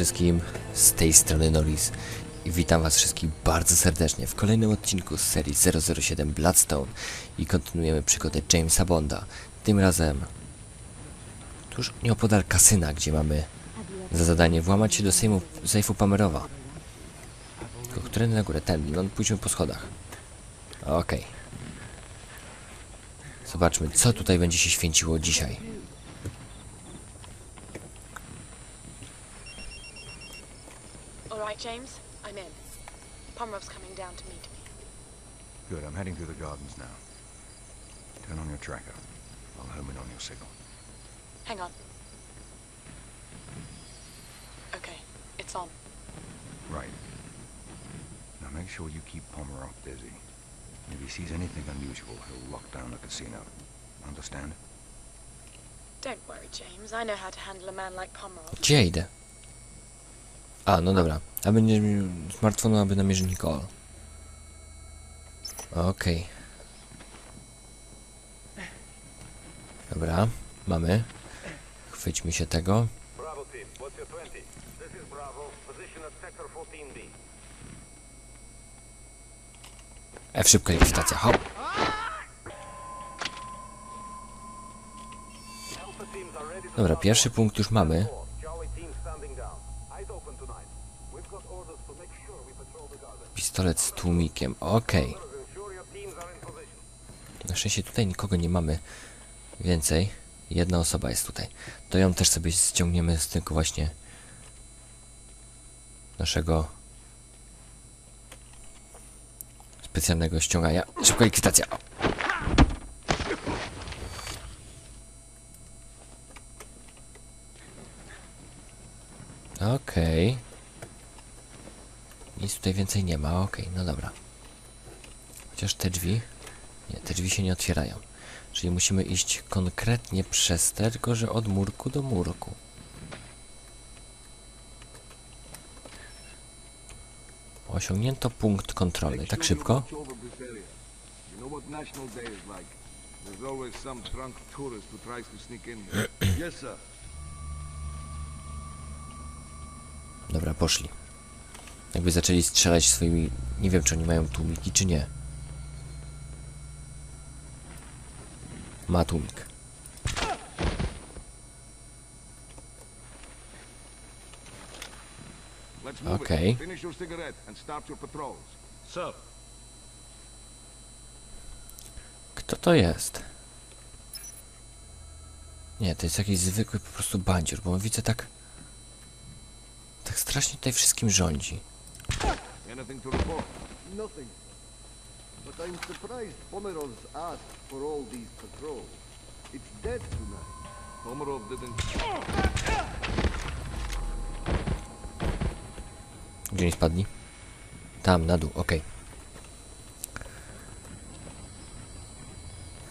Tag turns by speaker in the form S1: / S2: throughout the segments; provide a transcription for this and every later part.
S1: wszystkim, z tej strony Norris i witam was wszystkich bardzo serdecznie w kolejnym odcinku z serii 007 Bloodstone i kontynuujemy przygodę Jamesa Bonda. Tym razem tuż nieopodal kasyna, gdzie mamy za zadanie włamać się do sejmu, sejfu Pamerowa. Tylko którędy na górę? Ten, no pójdźmy po schodach. Okej. Zobaczmy, co tutaj będzie się święciło dzisiaj.
S2: James, I'm in. Pomerov's coming down to meet me.
S3: Good, I'm heading through the gardens now. Turn on your tracker. I'll home in on your signal.
S2: Hang on. Okay, it's on.
S3: Right. Now make sure you keep Pomerov busy. If he sees anything unusual, he'll lock down the casino. Understand?
S2: Don't worry, James. I know how to handle a man like Pomerov.
S1: Gdzie ja idę? A, no dobra. A będzie mi smartfonu, aby namierzyć Nicole. Okej. Dobra, mamy. Chwyćmy się tego.
S4: Bravo team, what's your 20? This is Bravo, position at sector 14B.
S1: F szybka likwitacja, hop. Dobra, pierwszy punkt już mamy. Pistolet z tłumikiem, okej.
S4: Position.
S1: Na szczęście tutaj nikogo nie mamy więcej. Jedna osoba jest tutaj. To ją też sobie ściągniemy z tego właśnie naszego specjalnego ściągania. Szybka likwitacja. O. Okej. Nic tutaj więcej nie ma, okej, no dobra. Chociaż te drzwi... Nie, te drzwi się nie otwierają. Czyli musimy iść konkretnie przez te, tylko że od murku do murku. Osiągnięto punkt kontrolny. Tak szybko? Dobra, poszli. Jakby zaczęli strzelać swoimi... Nie wiem, czy oni mają tłumiki, czy nie. Ma tłumik.
S5: Move
S1: Okay. Kto to jest? Nie, to jest jakiś zwykły po prostu bandzior, bo widzę tak... Tak strasznie tutaj wszystkim rządzi.
S5: Anything to report?
S6: Nothing. But I'm surprised Pomerov's asked for all these patrols. It's dead tonight.
S5: Pomerov didn't...
S1: Gdzie nie spadli? Tam, na dół, okej.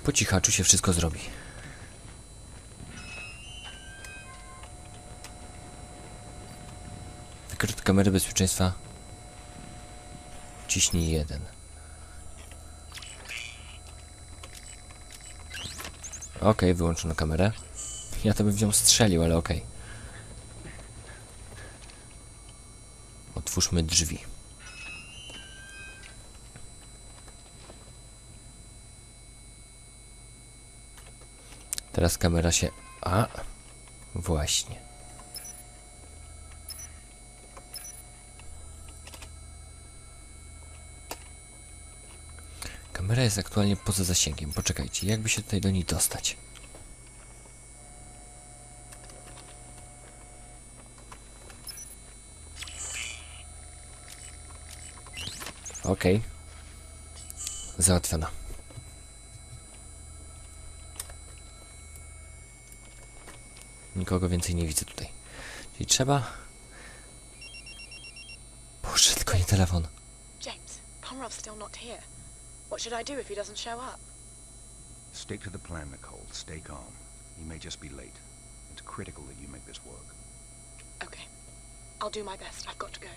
S1: Po cichaczu się wszystko zrobi. Wykryt kamery bezpieczeństwa. Ciśnij jeden. Okej, wyłączono kamerę. Ja to bym w nią strzelił, ale okej. Otwórzmy drzwi. Teraz kamera się... A! Właśnie. Kamera jest aktualnie poza zasięgiem. Poczekajcie, jakby się tutaj do niej dostać? Okej. Załatwiona. Nikogo więcej nie widzę tutaj. Czyli trzeba... Boże, tylko nie telefon.
S2: James, Pomerov's still not here. What should I do if he doesn't show up?
S3: Stick to the plan, Nicole. Stay calm. He may just be late. It's critical that you make this work.
S2: Okay. I'll do my best. I've got to go.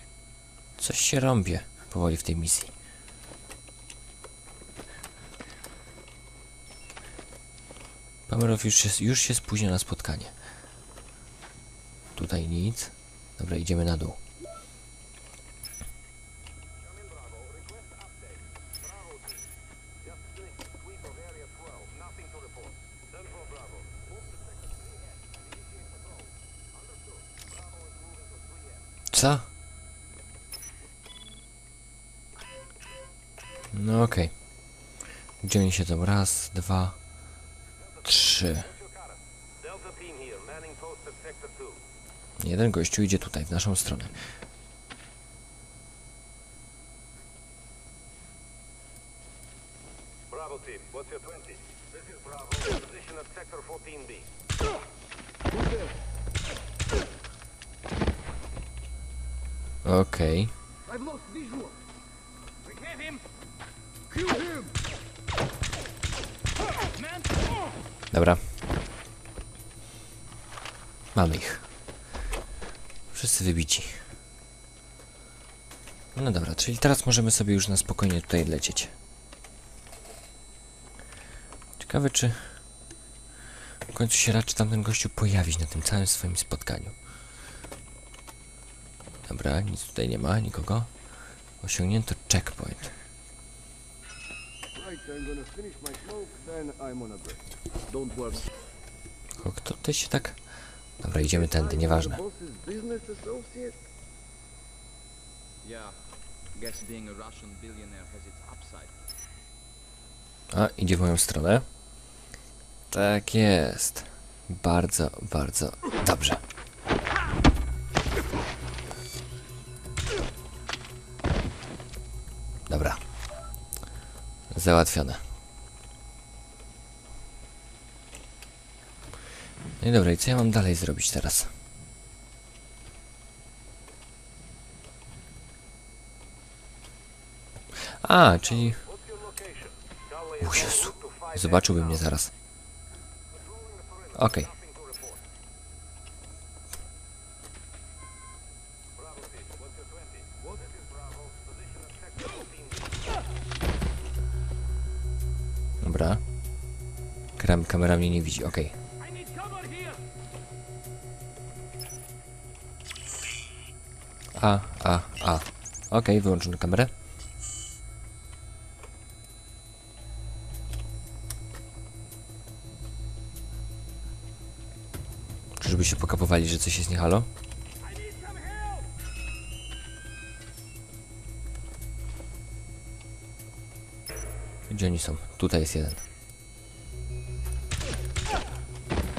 S1: Coś się rąbie powoli w tej misji. Pamerow już się, już się spóźnia na spotkanie. Tutaj nic. Dobra, idziemy na dół. No okej. Gdzie oni siedzą? Raz, dwa, trzy.
S4: Delta team here, manning post at sector 2.
S1: Jeden gościu idzie tutaj, w naszą stronę.
S6: I've lost visual.
S4: We have him!
S6: Kill him!
S1: Dobra. Mamy ich. Wszyscy wybici. No dobra, czyli teraz możemy sobie już na spokojnie tutaj lecieć. Ciekawe, czy w końcu się raczy tamten gościu pojawić na tym całym swoim spotkaniu. Dobra, nic tutaj nie ma, nikogo. Osiągnięto checkpoint. O, Kto tutaj się tak... Dobra, idziemy tędy, nieważne.
S7: A,
S1: idzie w moją stronę. Tak jest. Bardzo, bardzo dobrze. Załatwione. No i dobra, i co ja mam dalej zrobić teraz? A, czyli... O Jezu,
S4: en route to 5S
S1: zobaczyłby mnie zaraz. Okej.
S4: nothing
S1: kamera mnie nie widzi, okej.
S4: Here!
S1: A, a, a. Okej, wyłączymy kamerę. Czyżby się pokapowali, że coś jest nie halo? Gdzie oni są? Tutaj jest jeden.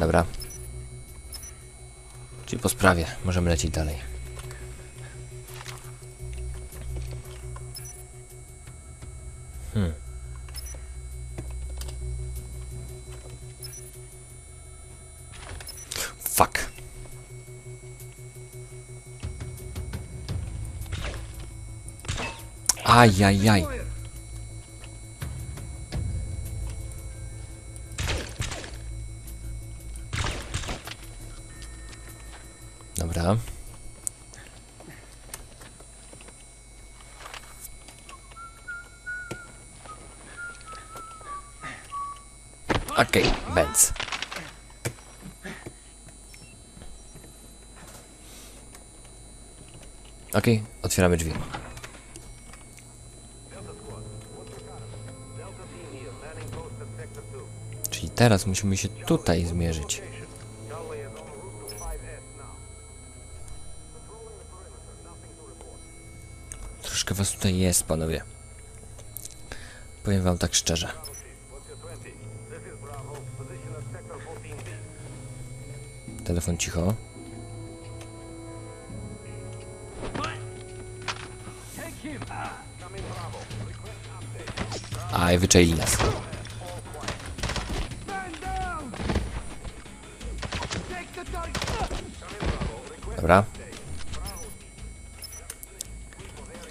S1: Dobra. Czyli po sprawie. Możemy lecieć dalej. Fuck. Ajajaj. Dobra. Okej, Benz. Okej, otwieramy drzwi.
S4: Delta team here, manning post at sector 2.
S1: Czyli teraz musimy się tutaj zmierzyć.
S4: Charlie is en route to 5S now. Patrolling the perimeter, nothing to report.
S1: Troszkę was tutaj jest, panowie. Powiem wam tak szczerze. Telefon cicho. Aj, wyczaili nas. Dobra.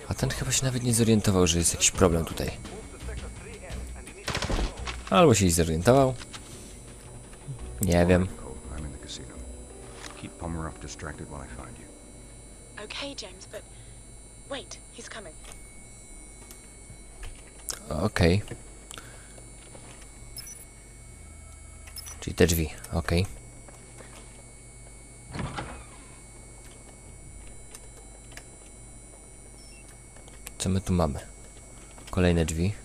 S1: A ten chyba się nawet nie zorientował, że jest jakiś problem tutaj. Albo się zorientował. Nie wiem
S3: distracted I find you.
S2: Okay, James, but wait, he's coming.
S1: Okay. Czyli te drzwi, okej. Okay. Co my tu mamy? Kolejne drzwi.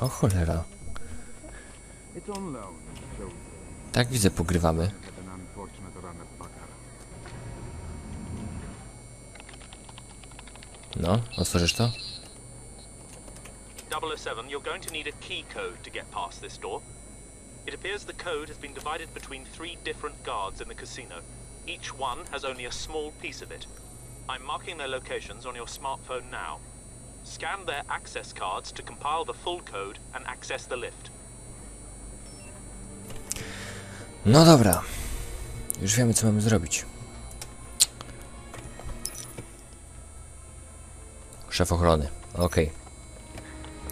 S1: O cholera. Tak widzę, pogrywamy. No, otworzysz to?
S8: 007, you're going to need a key code to get past this door. It appears the code has been divided between three different guards in the casino. Each one has only a small piece of it. I'm marking their locations on your smartphone now. Scan their access cards to compile the full code and access the lift.
S1: No dobra. Już wiemy, co mamy zrobić. Szef ochrony. Okej.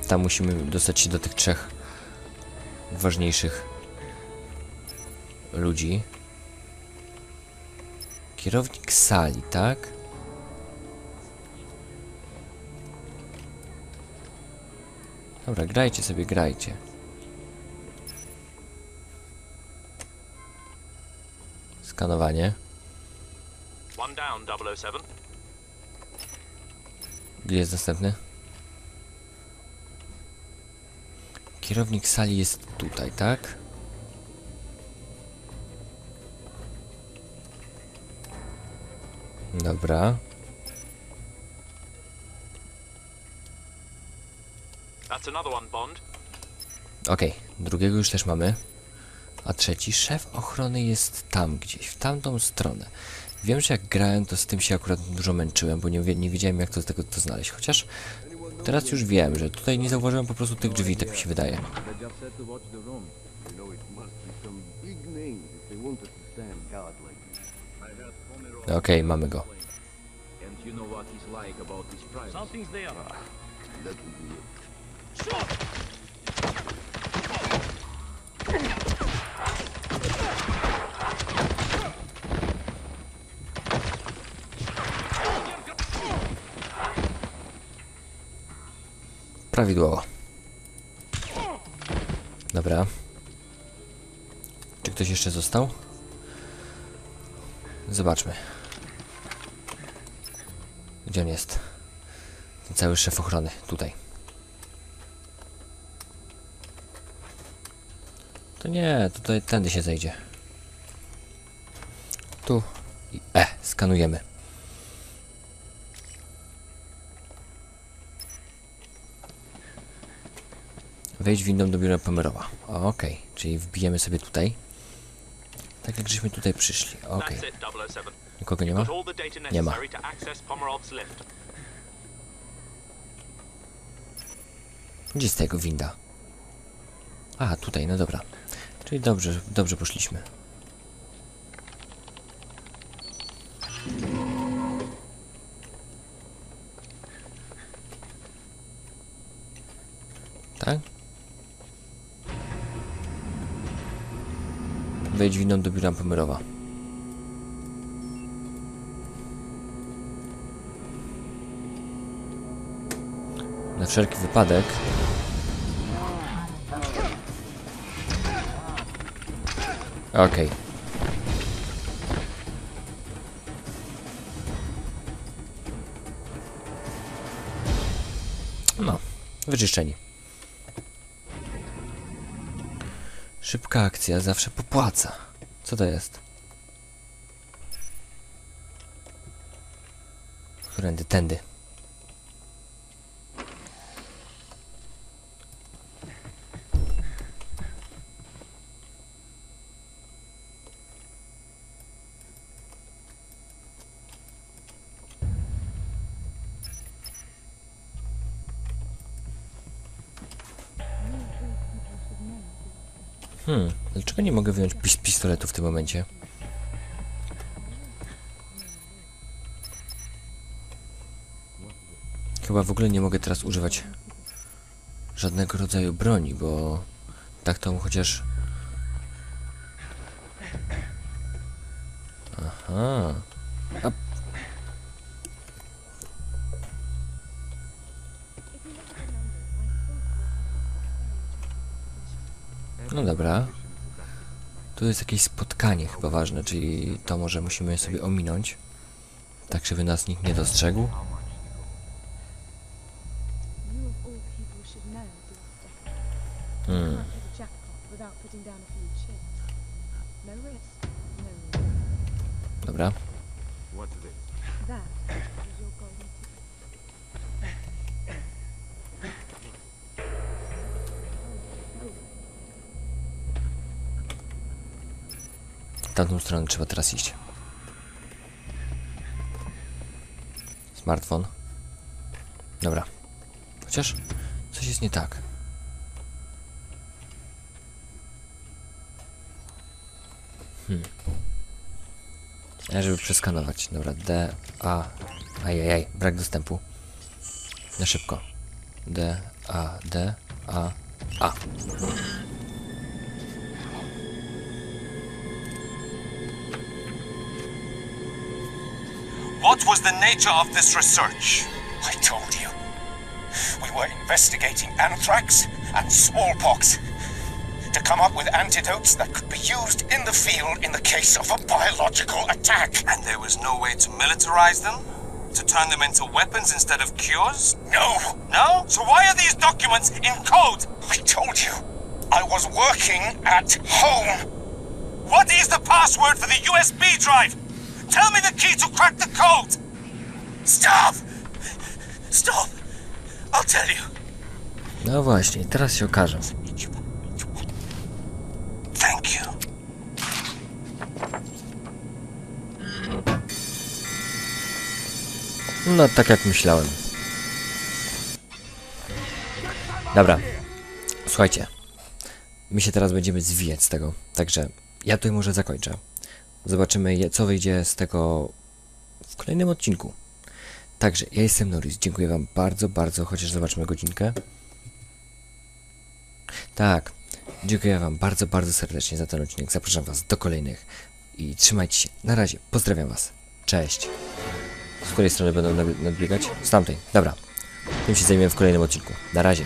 S1: Tam musimy dostać się do tych trzech ważniejszych ludzi. Kierownik sali, tak? Dobra, grajcie sobie, grajcie. Skanowanie.
S8: One down, 007.
S1: Gdzie jest następny? Kierownik sali jest tutaj, tak? Dobra.
S8: That's another one, Bond.
S1: Okej, drugiego już też mamy. A trzeci, szef ochrony jest tam gdzieś, w tamtą stronę. Wiem, że jak grałem, to z tym się akurat dużo męczyłem, bo nie, nie wiedziałem jak to z tego to znaleźć. Chociaż teraz już wiem, że tutaj nie zauważyłem po prostu tych drzwi, tak mi się wydaje. Okej, mamy go. Prawidłowo. Dobra. Czy ktoś jeszcze został? Zobaczmy. Gdzie on jest? Ten cały szef ochrony. Tutaj. To nie, tutaj tędy się zejdzie. Tu. I E, skanujemy. Wejdź windą do biura Pomerowa. Okej, czyli wbijemy sobie tutaj. Tak jak żeśmy tutaj przyszli. Okej.
S8: 007.
S1: Nikogo nie ma? Nie ma. Gdzie jest ta jego winda? A, tutaj, no dobra. Czyli dobrze, dobrze poszliśmy. Tak? Wejdź windą do biura Pomerowa. Na wszelki wypadek Okej. No, wyczyszczeni. Szybka akcja zawsze popłaca. Co to jest? Którędy, tędy. mogę wyjąć pis pistoletu w tym momencie. Chyba w ogóle nie mogę teraz używać żadnego rodzaju broni, bo tak to chociaż... Aha... No dobra. Tu jest jakieś spotkanie chyba ważne, czyli to może musimy sobie ominąć. Tak, żeby nas nikt nie dostrzegł.
S9: You of all people should know this stuff. You
S1: Hmm.
S9: can't hit a jackpot without putting down a few chips. No risk, no reward.
S1: Dobra.
S5: What's this?
S9: That is your golden ticket.
S1: W tamtą stronę trzeba teraz iść. Smartfon. Dobra. Chociaż coś jest nie tak. Hmm. Ja, żeby przeskanować. Dobra, D, A. Ajajaj, brak dostępu. Na szybko. D, A, D, A, A.
S10: the nature of this research? I told you. We were investigating anthrax and smallpox to come up with antidotes that could be used in the field in the case of a biological attack. And there was no way to militarize them? To turn them into weapons instead of cures? No. No? So why are these documents in code? I told you. I was working at home. What is the password for the USB drive? Tell me the key to crack the code! Stop! Stop! I'll tell you.
S1: No właśnie, teraz się okaże.
S10: Thank you.
S1: No, tak jak myślałem. Dobra. Słuchajcie. My się teraz będziemy zwijać z tego. Także ja tutaj może zakończę. Zobaczymy, co wyjdzie z tego w kolejnym odcinku. Także ja jestem Norris. Dziękuję Wam bardzo, bardzo. Chociaż zobaczymy godzinkę. Tak. Dziękuję Wam bardzo, bardzo serdecznie za ten odcinek. Zapraszam Was do kolejnych. I trzymajcie się. Na razie. Pozdrawiam Was. Cześć. Z której strony będą nadbiegać? Z tamtej. Dobra. Tym się zajmiemy w kolejnym odcinku. Na razie.